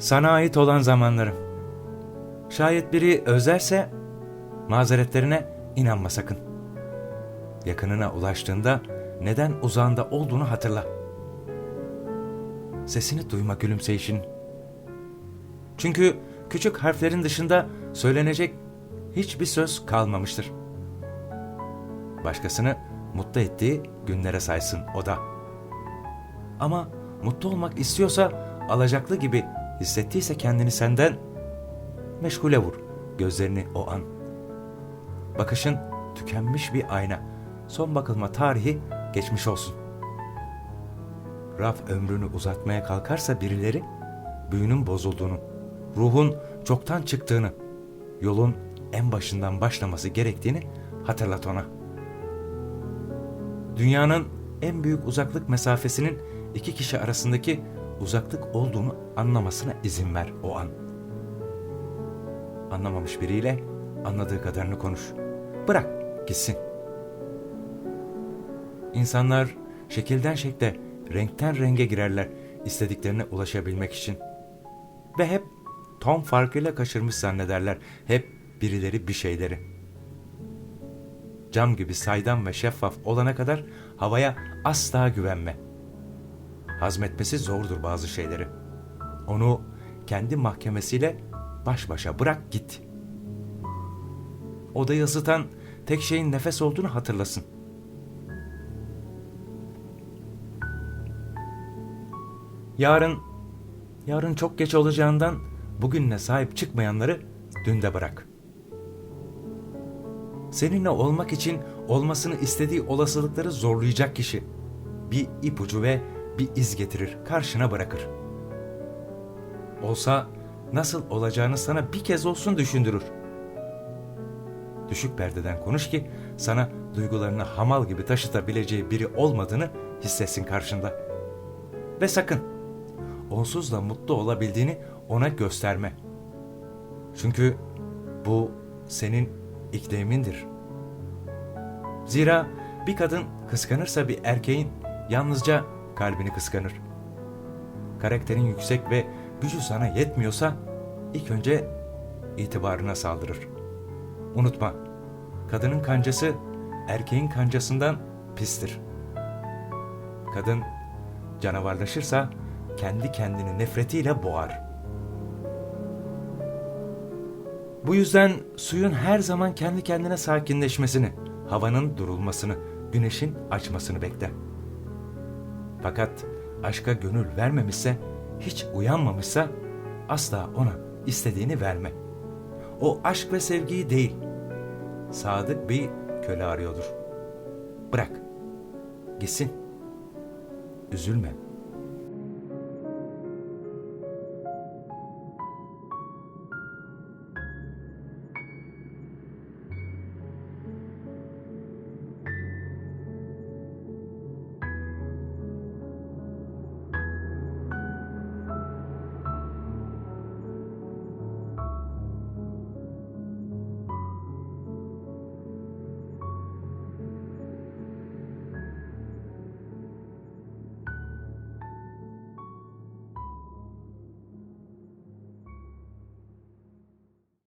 Sana ait olan zamanlarım. Şayet biri özlerse mazeretlerine inanma sakın. Yakınına ulaştığında neden uzağında olduğunu hatırla. Sesini duyma gülümseyişin. Çünkü küçük harflerin dışında söylenecek hiçbir söz kalmamıştır. Başkasını mutlu ettiği günlere saysın o da. Ama mutlu olmak istiyorsa alacaklı gibi hissettiyse kendini senden meşgule vur gözlerini o an. Bakışın tükenmiş bir ayna. Son bakılma tarihi geçmiş olsun. Raf ömrünü uzatmaya kalkarsa birileri büyünün bozulduğunu, ruhun çoktan çıktığını, yolun en başından başlaması gerektiğini hatırlat ona. Dünyanın en büyük uzaklık mesafesinin iki kişi arasındaki uzaklık olduğunu anlamasına izin ver o an. Anlamamış biriyle anladığı kadarını konuş. Bırak gitsin. İnsanlar şekilden şekle, renkten renge girerler istediklerine ulaşabilmek için. Ve hep ton farkıyla kaçırmış zannederler hep birileri bir şeyleri. Cam gibi saydam ve şeffaf olana kadar havaya asla güvenme. Hazmetmesi zordur bazı şeyleri. Onu kendi mahkemesiyle baş başa bırak git. Odayı ısıtan tek şeyin nefes olduğunu hatırlasın. Yarın, yarın çok geç olacağından bugünle sahip çıkmayanları dünde bırak. Seninle olmak için olmasını istediği olasılıkları zorlayacak kişi bir ipucu ve bir iz getirir, karşına bırakır. Olsa nasıl olacağını sana bir kez olsun düşündürür. Düşük perdeden konuş ki sana duygularını hamal gibi taşıtabileceği biri olmadığını hissetsin karşında. Ve sakın onsuz da mutlu olabildiğini ona gösterme. Çünkü bu senin iklimindir. Zira bir kadın kıskanırsa bir erkeğin yalnızca kalbini kıskanır. Karakterin yüksek ve gücü sana yetmiyorsa ilk önce itibarına saldırır. Unutma, kadının kancası erkeğin kancasından pistir. Kadın canavarlaşırsa kendi kendini nefretiyle boğar. Bu yüzden suyun her zaman kendi kendine sakinleşmesini, havanın durulmasını, güneşin açmasını bekle. Fakat aşka gönül vermemişse, hiç uyanmamışsa asla ona istediğini verme. O aşk ve sevgiyi değil, sadık bir köle arıyordur. Bırak, gitsin. Üzülme.''